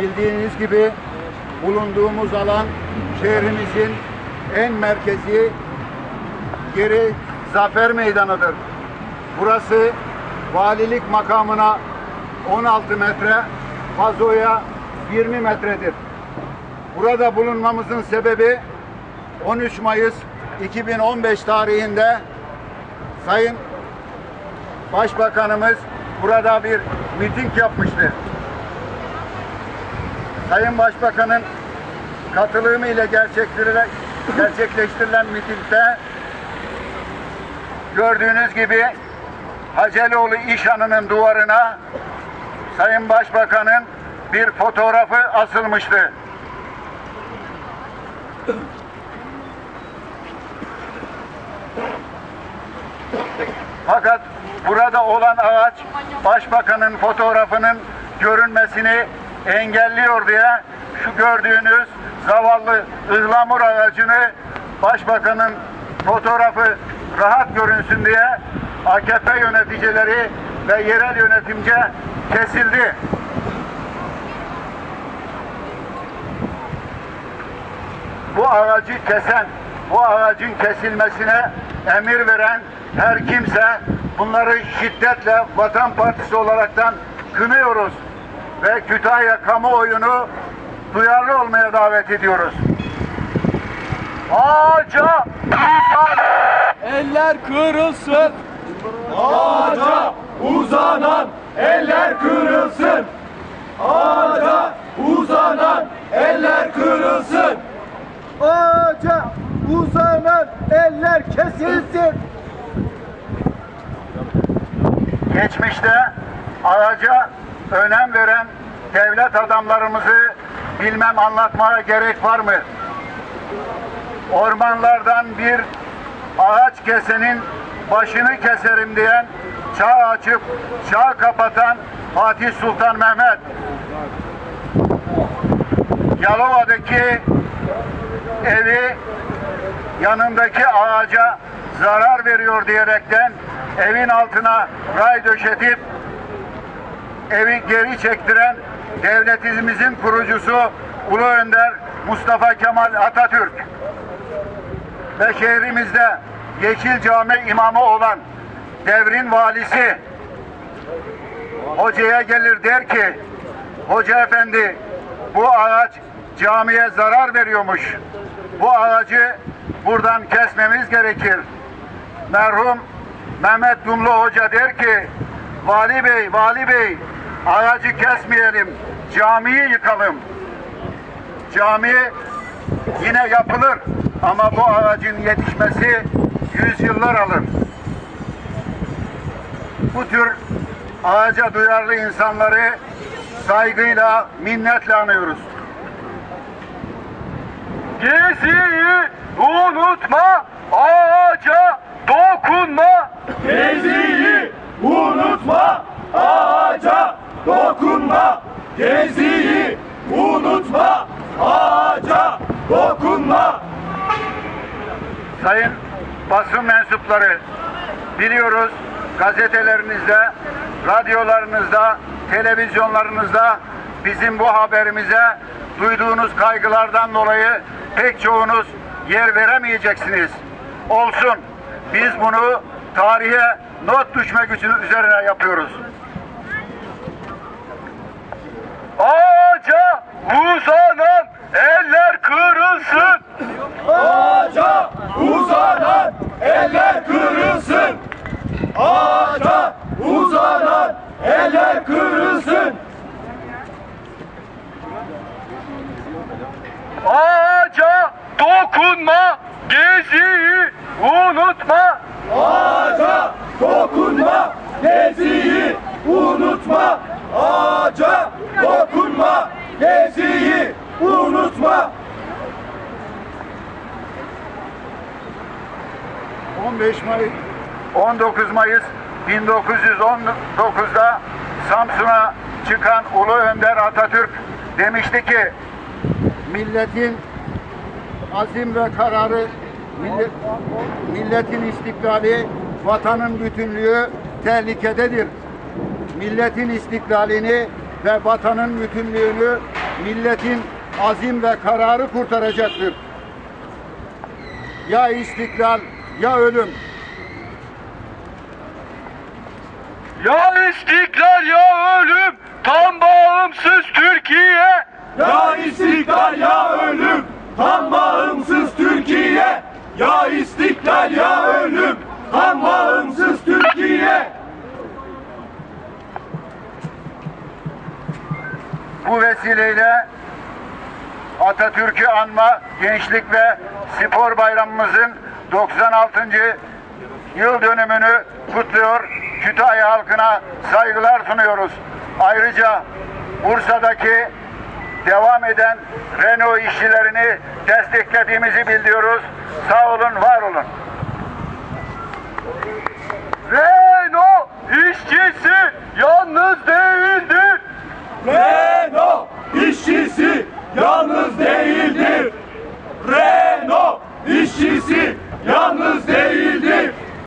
bildiğiniz gibi bulunduğumuz alan şehrimizin en merkezi geri Zafer Meydanı'dır. Burası valilik makamına 16 metre, vazoya 20 metredir. Burada bulunmamızın sebebi 13 Mayıs 2015 tarihinde Sayın Başbakanımız burada bir miting yapmıştı. Sayın Başbakan'ın katılımı ile gerçekleştirilen, mitingde gördüğünüz gibi Haceloğlu İşhanı'nın duvarına Sayın Başbakan'ın bir fotoğrafı asılmıştı. Fakat burada olan ağaç başbakanın fotoğrafının görünmesini engelliyor diye şu gördüğünüz zavallı ıhlamur ağacını başbakanın fotoğrafı rahat görünsün diye AKP yöneticileri ve yerel yönetimce kesildi. bu ağacı kesen, bu ağacın kesilmesine emir veren her kimse bunları şiddetle Vatan Partisi olaraktan kınıyoruz ve Kütahya kamuoyunu duyarlı olmaya davet ediyoruz. Ağaca Eller kırılsın. Ağaca uzanan eller kırılsın. Ağaca uzanan eller kırılsın. Ağaca uzanan eller kesilsin. geçmişte ağaca önem veren devlet adamlarımızı bilmem anlatmaya gerek var mı? Ormanlardan bir ağaç kesenin başını keserim diyen, çağ açıp çağ kapatan Fatih Sultan Mehmet. Yalova'daki evi yanındaki ağaca zarar veriyor diyerekten evin altına ray döşetip evi geri çektiren devletimizin kurucusu Ulu Önder Mustafa Kemal Atatürk ve şehrimizde Yeşil Cami imamı olan devrin valisi hocaya gelir der ki hoca efendi bu ağaç camiye zarar veriyormuş. Bu ağacı buradan kesmemiz gerekir. Merhum Mehmet Dumlu Hoca der ki Vali Bey, Vali Bey ağacı kesmeyelim, camiyi yıkalım. Cami yine yapılır ama bu ağacın yetişmesi yüzyıllar alır. Bu tür ağaca duyarlı insanları saygıyla, minnetle anıyoruz. Geziyi unutma. Ağaca dokunma. Geziyi unutma. Ağaca dokunma. Geziyi unutma. Ağaca dokunma. Sayın basın mensupları biliyoruz gazetelerinizde, radyolarınızda, televizyonlarınızda bizim bu haberimize duyduğunuz kaygılardan dolayı pek çoğunuz yer veremeyeceksiniz. Olsun. Biz bunu tarihe not düşmek için üzerine yapıyoruz. Ağaca uzanan eller kırılsın. Ağaca uzanan eller kırılsın. Ağaca uzanan eller kırılsın. Ağaca dokunma. Geziyi unutma. Ağaca dokunma. Geziyi unutma. Ağaca. Geziyi unutma. 15 Mayıs 19 Mayıs 1919'da Samsun'a çıkan Ulu Önder Atatürk demişti ki milletin azim ve kararı millet, milletin istiklali vatanın bütünlüğü tehlikededir. Milletin istiklalini ve vatanın bütünlüğünü milletin azim ve kararı kurtaracaktır. Ya istiklal ya ölüm. Ya istiklal ya ölüm. Tam bağımsız Türkiye. Ya istiklal ya ölüm. Tam bağımsız Türkiye. Ya istiklal ya ölüm. Tam Bu vesileyle Atatürk'ü anma Gençlik ve Spor Bayramımızın 96. yıl dönümünü kutluyor. Kütahya halkına saygılar sunuyoruz. Ayrıca Bursa'daki devam eden Renault işçilerini desteklediğimizi bildiriyoruz. Sağ olun, var olun. Renault işçisi yalnız